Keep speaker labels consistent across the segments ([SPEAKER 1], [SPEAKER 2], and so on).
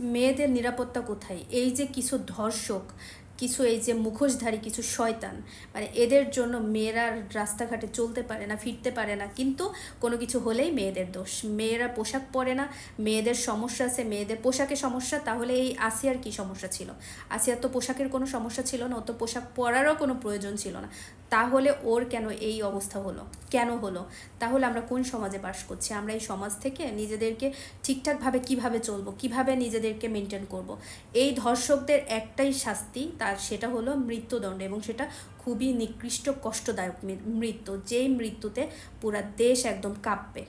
[SPEAKER 1] মেয়েদের নিরাপত্তা কোথায়? এই যে কিছু ধর্ষক কিছু এই যে মুখোশধারী, কিছু শয়তান মানে এদের জন্য মেয়েরা রাস্তাঘাটে চলতে পারে না, ফিরতে পারে না। কিন্তু কোনো কিছু হলেই মেয়েদের দোষ। মেয়েরা পোশাক পরে না, মেয়েদের সমস্যা আছে, মেয়েদের পোশাকে সমস্যা, তাহলে এই আসিয়ার কি সমস্যা ছিল? আসিয়ার তো পোশাকের কোনো সমস্যা ছিল না ও তো পোশাক পরারও কোনো প্রয়োজন ছিল না। তাহলে ওর কেন এই অবস্থা হলো? কেন হলো? তাহলে আমরা কোন সমাজে বাস করছি? আমরা এই সমাজ থেকে নিজেদেরকে ঠিকঠাকভাবে কীভাবে চলবো? কীভাবে নিজেদেরকে মেনটেন করব। এই ধর্ষকদের একটাই শাস্তি তার সেটা হলো মৃত্যুদণ্ড এবং সেটা খুবই নিকৃষ্ট, কষ্টদায়ক মৃত্যু। যেই মৃত্যুতে পুরা দেশ একদম কাঁপবে।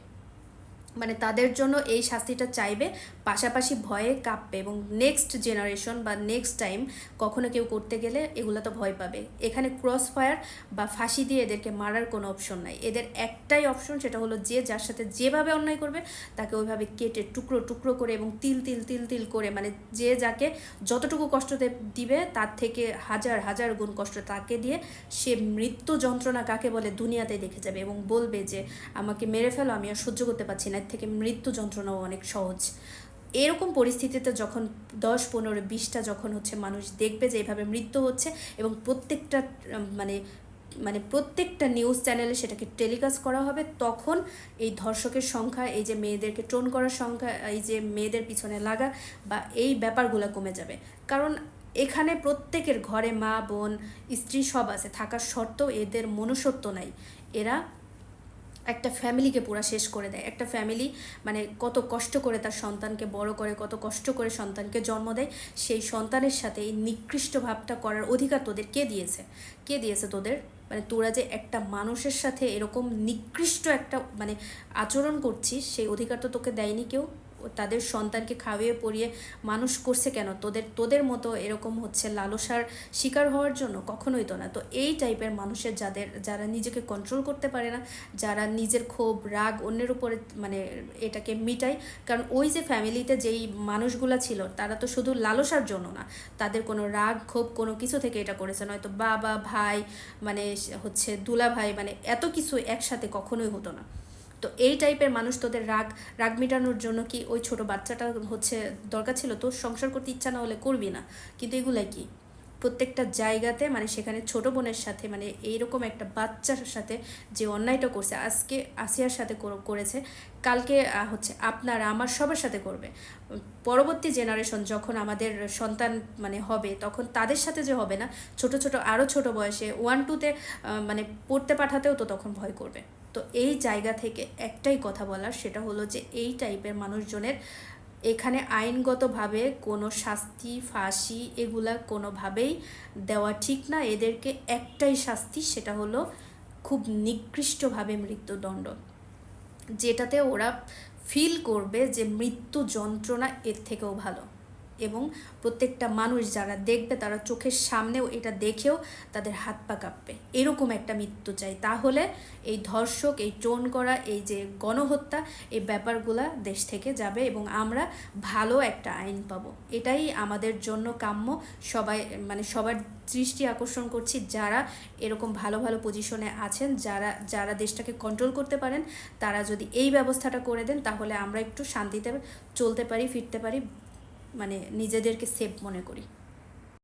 [SPEAKER 1] মানে তাদের জন্য এই শাস্তিটা চাইবে, পাশাপাশি ভয়ে কাঁপবে এবং নেক্সট জেনারেশন বা নেক্সট টাইম কখনো কেউ করতে গেলে এগুলো তো ভয় পাবে। এখানে ক্রস ফায়ার বা ফাঁসি দিয়ে এদেরকে মারার কোনো অপশন নাই। এদের একটাই অপশন সেটা হলো যে যার সাথে যেভাবে অন্যায় করবে তাকে ওইভাবে কেটে টুকরো টুকরো করে এবং তিল তিল তিল তিল করে মানে যে যাকে যতটুকু কষ্ট দিবে তার থেকে হাজার হাজার গুণ কষ্ট তাকে দিয়ে সে মৃত্যু যন্ত্রণা কাকে বলে দুনিয়াতে দেখে যাবে এবং বলবে যে, আমাকে মেরে ফেলো, আমি আর সহ্য করতে পারছি না। এর থেকে মৃত্যু যন্ত্রণাও অনেক সহজ। এরকম পরিস্থিতিতে যখন দশ, পনেরো, বিশটা যখন হচ্ছে মানুষ দেখবে যে এভাবে মৃত্যু হচ্ছে এবং প্রত্যেকটা মানে মানে প্রত্যেকটা নিউজ চ্যানেলে সেটাকে টেলিকাস্ট করা হবে, তখন এই ধর্ষকের সংখ্যা, এই যে মেয়েদেরকে ট্রোন করার সংখ্যা, এই যে মেয়েদের পিছনে লাগা বা এই ব্যাপারগুলো কমে যাবে। কারণ এখানে প্রত্যেকের ঘরে মা, বোন, স্ত্রী সব আছে, থাকার সত্ত্বেও এদের মনুষ্যত্ব নাই। এরা একটা ফ্যামিলিকে পুরা শেষ করে দেয়। একটা ফ্যামিলি মানে কত কষ্ট করে তার সন্তানকে বড় করে, কত কষ্ট করে সন্তানকে জন্ম দেয়, সেই সন্তানের সাথে এই নিকৃষ্ট ভাবটা করার অধিকার তোদের কে দিয়েছে? কে দিয়েছে তোদের? মানে তোরা যে একটা মানুষের সাথে এরকম নিকৃষ্ট একটা মানে আচরণ করছিস, সেই অধিকার তো তোকে দেয়নি কেউ? তাদের সন্তানকে খাওয়িয়ে পরিয়ে মানুষ করছে কেন? তোদের তোদের মতো এরকম হচ্ছে লালসার শিকার হওয়ার জন্য কখনোই তো না। তো এই টাইপের মানুষের যাদের, যারা নিজেকে কন্ট্রোল করতে পারে না, যারা নিজের ক্ষোভ, রাগ অন্যের উপরে মানে এটাকে মিটায়, কারণ ওই যে ফ্যামিলিতে যেই মানুষগুলা ছিল, তারা তো শুধু লালসার জন্য না। তাদের কোনো রাগ, ক্ষোভ কোনো কিছু থেকে এটা করেছে, নয়তো বাবা, ভাই মানে হচ্ছে দুলা ভাই মানে এত কিছু একসাথে কখনোই হতো না। তো এই টাইপের মানুষ তোদের রাগ রাগ মেটানোর জন্য কি ওই ছোট বাচ্চাটা হচ্ছে দরকার ছিল? তোর সংসার করতে ইচ্ছা না হলে করবি না। কিন্তু এগুলাই কি? প্রত্যেকটা জায়গাতে মানে সেখানে ছোট বোনের সাথে মানে এইরকম একটা বাচ্চার সাথে যে অন্যায়টা করছে, আজকে আসিয়ার সাথে করেছে, কালকে হচ্ছে আপনার, আমার সবার সাথে করবে। পরবর্তী জেনারেশন যখন আমাদের সন্তান মানে হবে, তখন তাদের সাথে যে হবে না, ছোট ছোট আরও ছোট বয়সে ওয়ান টুতে মানে পড়তে পাঠাতেও তো তখন ভয় করবে। তো এই জায়গা থেকে একটাই কথা বলার, সেটা হলো যে এই টাইপের মানুষজনের এখানে আইনগতভাবে কোনো শাস্তি, ফাঁসি এগুলা কোনোভাবেই দেওয়া ঠিক না। এদেরকে একটাই শাস্তি, সেটা হলো খুব নিকৃষ্টভাবে মৃত্যুদণ্ড। যেটাতে ওরা ফিল করবে যে মৃত্যু যন্ত্রণা এর থেকেও ভালো। এবং প্রত্যেকটা মানুষ যারা দেখবে, তারা চোখের সামনেও এটা দেখেও তাদের হাত পা কাঁপবে। এরকম একটা মৃত্যু চাই। তাহলে এই ধর্ষক, এই টোন করা এই যে গণহত্যা, এই ব্যাপারগুলা দেশ থেকে যাবে এবং আমরা ভালো একটা আইন পাবো। এটাই আমাদের জন্য কাম্য। সবাই মানে সবার দৃষ্টি আকর্ষণ করছি যারা এরকম ভালো ভালো পজিশনে আছেন, যারা যারা দেশটাকে কন্ট্রোল করতে পারেন, তারা যদি এই ব্যবস্থাটা করে দেন, তাহলে আমরা একটু শান্তিতে চলতে পারি, ফিরতে পারি। মানে নিজেদেরকে সেফ মনে করি।